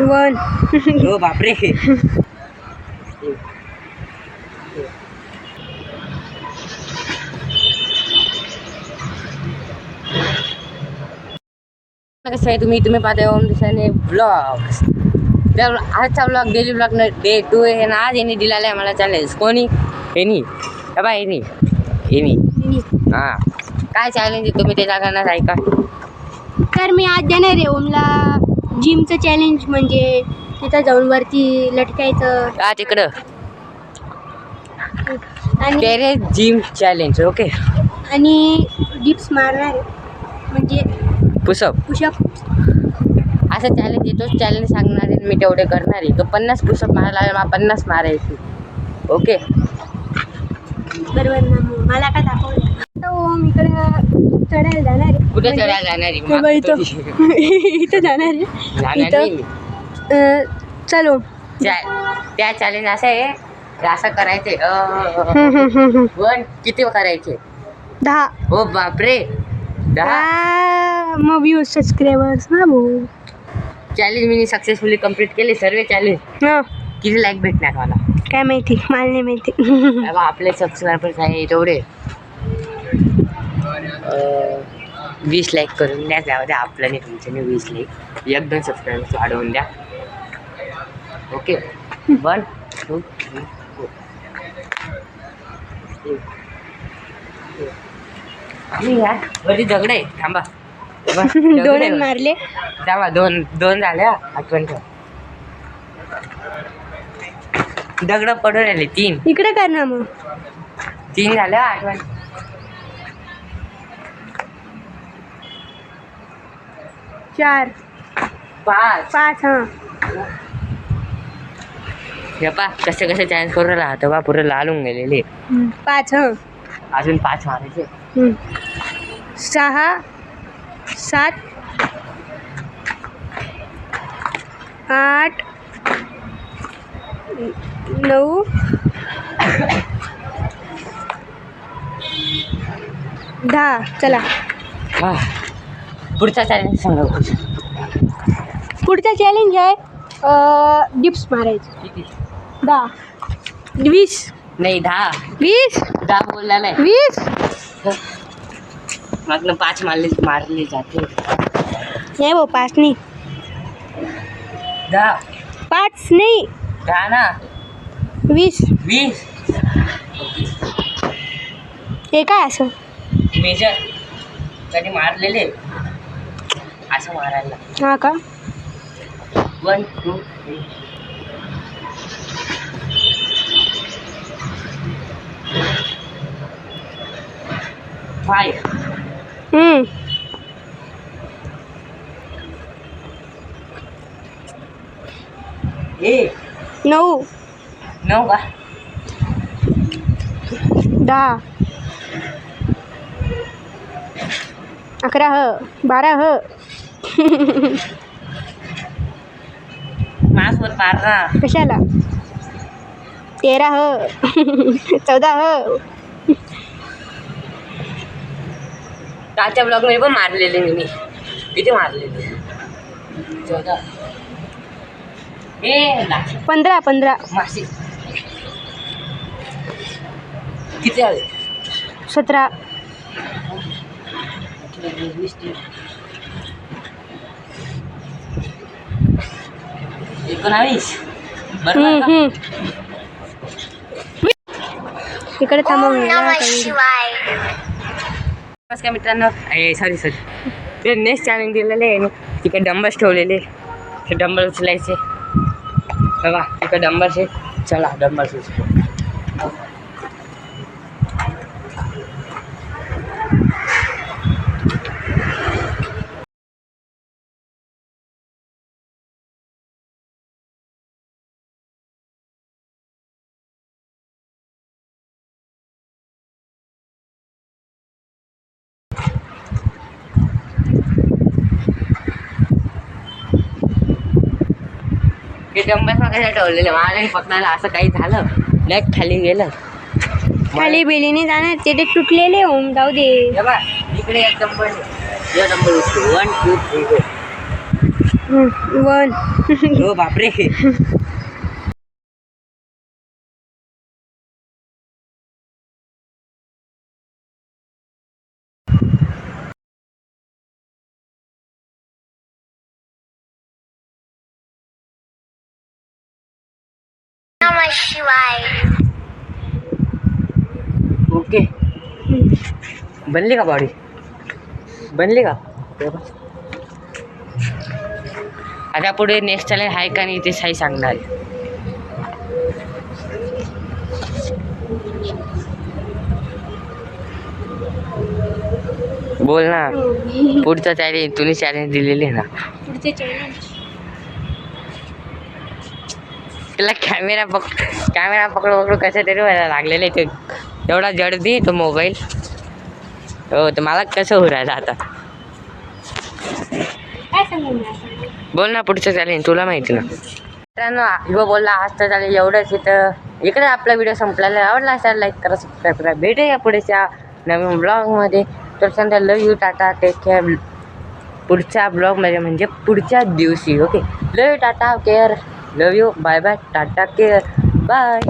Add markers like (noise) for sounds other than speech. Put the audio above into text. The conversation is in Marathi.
वन. हो बापरे. कसं आहे तुम्ही तुम्ही पाहता ओम दिसाने ब्लॉग्स तर आजचा blog daily blog day two आहे ना आज यांनी दिलेला आहे मला चॅलेंज कोणी? हेनी बा हेनी हेनी हां. काय चॅलेंज आहे? तुम्ही त्याच्या करणार ऐका. तर मी आज देणार आहे ओमला जिमचं चॅलेंज म्हणजे तिथं जाऊन वरती लटकायचं. तिकडं. आणि जिम चॅलेंज ओके आणि डिप्स मारणार म्हणजे पुसअप पुशअप असं चॅलेंज येतोच चॅलेंज सांगणार आहे मी तेवढे करणार आहे. तो पन्नास पुसअप मारायला लागेल, मला पन्नास मारायची. ओके बरोबर ना मला काय दाखवलं? तर ओम इकडे चढायला जाणार आहे. कुठे म्हणजे- चढायला जाणार आहे? तेव्हा इथं. (laughs) इथं जाणार आहे. जाणार नाही इथं मी. अं, चलो. चा- त्या चॅलेंज असं आहे. असं करायचे हम्म, हम्म, हम्म, हम्म. वन किती करायचे? दहा. हो बापरे. दहा. आ, मग व्ह्यूज सबस्क्रायबर्स ना भाऊ. चॅलेंज मी सक्सेसफुली कंप्लीट केले. सर्व चॅलेंज हा. किती लाईक भेटणार मला? काय माहिती? मला नाही माहिती. तेव्हा आपले सबस्क्रायबर्स आहे तेवढे वीस लाईक करून द्या त्यामध्ये आपलं नाही तुमचे नाही वीस लाईक एक दोन सबस्क्रायबर्स वाढवून द्या. Okay one two three four आणि यार वरती दगड आहे. थांबा. (laughs) दोन. मारले. थांबा दोन दोन झाल्या आठवण ठेव. दगड पडून राहिले तीन. इकडे कर ना मग. तीन झाल्या आठवण. चार. पाच. पाच हां. हे पा कसं कसं चॅन्स करून राहत बा पुरं लालून गेलेले. पाच हां. अजून पाच मारायचे. सहा सात आठ नऊ दहा. चला. हा. पुढचा चॅलेंज सांगा. पुढचा. चॅलेंज आहे डिप्स मारायचे. किती दहा. वीस. नाही दहा. वीस. दहा बोलला नाही. वीस. मागनं पाच मारले मारले जाते. नाही भाऊ पाच नाही. दहा. पाच नाही. दहा ना? वीस. वीस. हे काय असं? मेजर. कधी मारलेले. असं मारायला हा का? वन टू थ्री फाय हम्म. नऊ. नऊ का? दहा. अकरा ह. बारा ह. मासवर मार ना कशाला? तेरा ह. चौदा ह. कालच्या ब्लॉगमध्ये पण मारलेले मी. किती मारलेले? चौदा. ए नाशिक पंधरा पंधरा. मासे. किती आले? सतरा. वीस तीस. एकोणावीस हम्म, बरोबर का? हम्म. इकडे थांबा मला काही- नमस्कार मित्रांनो सॉरी सॉरी ते नेक्स्ट चॅलेंज दिलेले आहे ना तिकडे डंबल्स ठेवलेले ते डंबल उचलायचे बघा तिकडे डंबल्स आहे चला डंबल्स उचलू ते डंबल्स मागायला ठेवलेले. मला पकडायला असं काही झालं लेग खाली गेलं. खाली बिलीने जाणार ते ते तुटलेले होऊन जाऊ दे. हे बघ, इकडे एक डंबल आहे. हे डंबल उचलू. One two three one. हो बापरे. (laughs) ओके. बनली का बॉडी? बनली का? आता पुढे नेक्स्ट चॅलेंज आहे का नाही ते साई सांगणार. बोल ना. पुढचं चॅलेंज तुम्ही चॅलेंज दिलेले आहे ना. पुढचे चॅलेंज त्याला कॅमेरा पक कॅमेरा पकडू पकडू कसं तरी व्हायला लागलेलं आहे ते. एवढा जडदी तो मोबाईल हो तर मला कसं होऊ राहिलं आता? बोल ना पुढचं चालेल. तुला माहिती ना. मित्रांनो हिरो बोलला आज तर चालेल एवढंच. इथं इकडे आपला व्हिडिओ संपलेला. आवडला असेल लाईक करा सबस्क्राईब करा. भेटूया पुढच्या नवीन ब्लॉगमध्ये तर Sandhya love you tata take care पुढच्या ब्लॉगमध्ये म्हणजे पुढच्या दिवशी okay love you tata care love you bye bye tata care bye